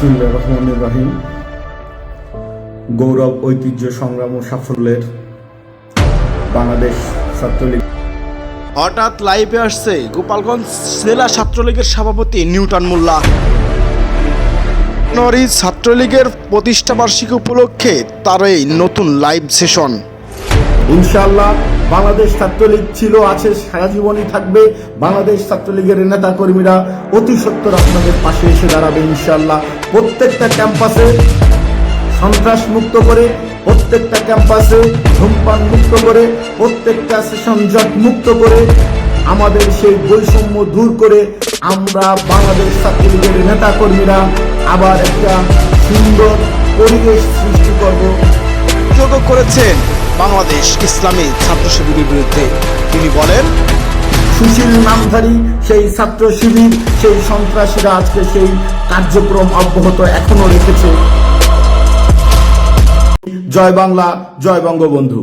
বিসমুল্লাহ রহমান রাহিম। গৌরব, ঐতিহ্য, সংগ্রাম ও সাফল্যের বাংলাদেশ ছাত্রলীগ। হঠাৎ লাইভে আসছে গোপালগঞ্জ জেলা ছাত্রলীগের সভাপতি নিউটন মোল্লা। জানুয়ারি ছাত্রলীগের প্রতিষ্ঠাবার্ষিকী উপলক্ষে তার এই নতুন লাইভ সেশন ইনশাআল্লাহ বাংলাদেশ ছাত্রলীগ ছিল, আছে, সারা জীবনই থাকবে। বাংলাদেশ ছাত্রলীগের নেতা কর্মীরা অতি সত্তর আপনাদের পাশে এসে দাঁড়াবে ইনশাল্লাহ প্রত্যেকটা ক্যাম্পাসে সন্ত্রাস মুক্ত করে, প্রত্যেকটা ক্যাম্পাসে ধূমপান মুক্ত করে, প্রত্যেকটা সেশন জট মুক্ত করে আমাদের সেই বৈষম্য দূর করে আমরা বাংলাদেশ ছাত্রলীগের নেতা কর্মীরা আবার একটা সুন্দর পরিবেশ সৃষ্টি করব। যোগ করেছেন বাংলাদেশ ইসলামী ছাত্র শিবিরের বিরুদ্ধে। তিনি বলেন সুশীল নামধারী সেই ছাত্র শিবির সেই সন্ত্রাসীরা আজকে সেই কার্যক্রম অব্যাহত এখনও রেখেছে। জয় বাংলা জয় বঙ্গবন্ধু।